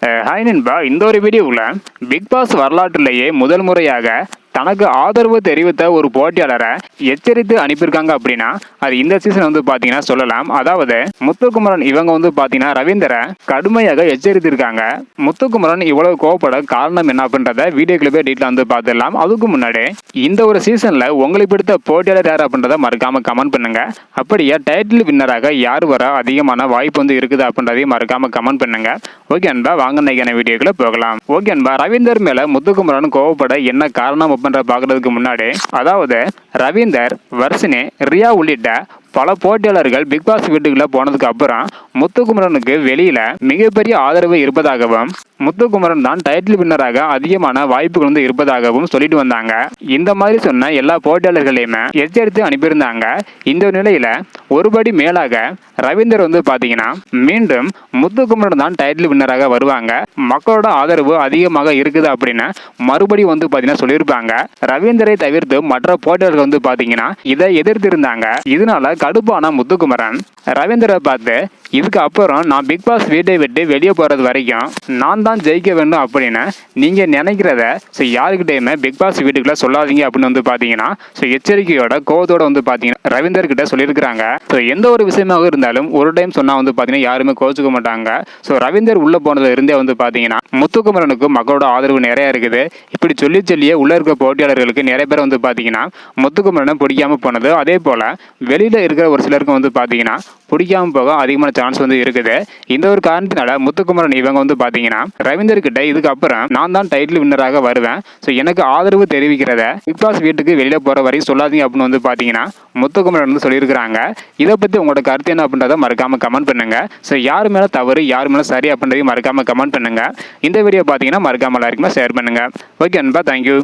Hi நண்பா இந்த ஒரு வீடியோவில் பிக் பாஸ் வரலாற்றிலேயே முதல் முறையாக தனக்கு ஆதரவு தெரிவித்த ஒரு போட்டியாளரை எச்சரித்து அனுப்பியிருக்காங்க அப்படின்னா அது இந்த சீசன் வந்து பார்த்தீங்கன்னா சொல்லலாம். அதாவது முத்துக்குமரன் இவங்க வந்து பார்த்தீங்கன்னா ரவீந்தரை கடுமையாக எச்சரித்திருக்காங்க. முத்துக்குமரன் இவ்வளவு கோவப்பட காரணம் என்ன அப்படின்றத வீடியோ கிளிப்பே டீட்டில் வந்து பார்த்துடலாம். அதுக்கு முன்னாடி இந்த ஒரு சீசன்ல உங்களுக்கு பிடித்த போட்டியாளர் யார் அப்படின்றத மறக்காம கமெண்ட் பண்ணுங்க. அப்படியே டைட்டில் வின்னராக யார் வர அதிகமான வாய்ப்பு வந்து இருக்குது அப்படின்றதையும் மறக்காம கமெண்ட் பண்ணுங்க. ஓகே அன்பா வாங்க நினைக்கிற வீடியோக்குள்ள போகலாம். ஓகே அன்பா ரவீந்தர் மேல முத்துக்குமரன் கோவப்பட என்ன காரணம் அப்படின்ற பார்க்குறதுக்கு முன்னாடி அதாவது ரவீந்தர் வர்ஷினி ரியா உள்ளிட்ட பல போட்டியாளர்கள் பிக் பாஸ் வீட்டுக்குள்ள போனதுக்கு அப்புறம் முத்துக்குமரனுக்கு வெளியில மிகப்பெரிய ஆதரவு இருப்பதாகவும் முத்துக்குமரன் தான் டைட்டில் வின்னராக அதிகமான வாய்ப்புகள் வந்து இருப்பதாகவும் சொல்லிட்டு வந்தாங்க. இந்த மாதிரி சொன்ன எல்லா போட்டியாளர்களையுமே எச்சரித்து அனுப்பியிருந்தாங்க. இந்த நிலையில ஒருபடி மேலாக ரவீந்தர் வந்து பாத்தீங்கன்னா மீண்டும் முத்துக்குமரன் தான் டைட்டில் வின்னராக வருவாங்க. மக்களோட ஆதரவு அதிகமாக இருக்குது அப்படின்னு மறுபடியும் வந்து பாத்தீங்கன்னா சொல்லியிருப்பாங்க. ரவீந்தரை தவிர்த்து மற்ற போட்டியாளர்கள் வந்து பாத்தீங்கன்னா இதை எதிர்த்து இருந்தாங்க இதனால கடுப்பான முத்துக்குமரன் ரவீந்தரை பார்த்து இதுக்கு அப்புறம் நான் பிக் பாஸ் வீட்டை விட்டு வெளியே போகிறது வரைக்கும் நான் தான் ஜெயிக்க வேண்டும் அப்படின்னு நீங்கள் நினைக்கிறத ஸோ யாருக்கிட்டையுமே பிக் பாஸ் வீட்டுக்குள்ளே சொல்லாதீங்க அப்படின்னு வந்து பார்த்தீங்கன்னா ஸோ எச்சரிக்கையோட கோவத்தோட வந்து பார்த்தீங்கன்னா ரவீந்தர் கிட்ட சொல்லியிருக்கிறாங்க. ஸோ எந்த ஒரு விஷயமாக இருந்தாலும் ஒரு டைம் சொன்னால் வந்து பார்த்தீங்கன்னா யாருமே கோச்சுக்க மாட்டாங்க. ஸோ ரவீந்தர் உள்ளே போனதுல இருந்தே வந்து பார்த்தீங்கன்னா முத்துக்குமரனுக்கு மக்களோட ஆதரவு நிறைய இருக்குது. இப்படி சொல்லி சொல்லியே உள்ளே இருக்க போட்டியாளர்களுக்கு நிறைய பேர் வந்து பார்த்தீங்கன்னா முத்துக்குமரனை பிடிக்காம போனது. அதே போல் வெளியில் இருக்கிற ஒரு சிலருக்கும் வந்து பார்த்தீங்கன்னா பிடிக்காம போக அதிகமான சான்ஸ் வந்து இருக்குது. இந்த ஒரு காரணத்தினால முத்துக்குமரன் இவங்க வந்து பார்த்தீங்கன்னா ரவீந்தர் கிட்ட இதுக்கப்புறம் நான் தான் டைட்டில் வின்னராக வருவேன். ஸோ எனக்கு ஆதரவு தெரிவிக்கிறத பிக் பாஸ் வீட்டுக்கு வெளியில் போகிற வரையும் சொல்லாதீங்க அப்படின்னு வந்து பார்த்தீங்கன்னா முத்துக்குமரன் வந்து சொல்லியிருக்கிறாங்க. இதை பற்றி உங்களோட கருத்து என்ன அப்படின்றத மறக்காமல் கமெண்ட் பண்ணுங்க. ஸோ யார் மேலே தவறு யார் மேலே சரி அப்படின்றதையும் மறக்காமல் கமெண்ட் பண்ணுங்க. இந்த வீடியோ பார்த்தீங்கன்னா மறக்காமல் எல்லாருக்குமே ஷேர் பண்ணுங்க. ஓகே அன்பா தேங்க்யூ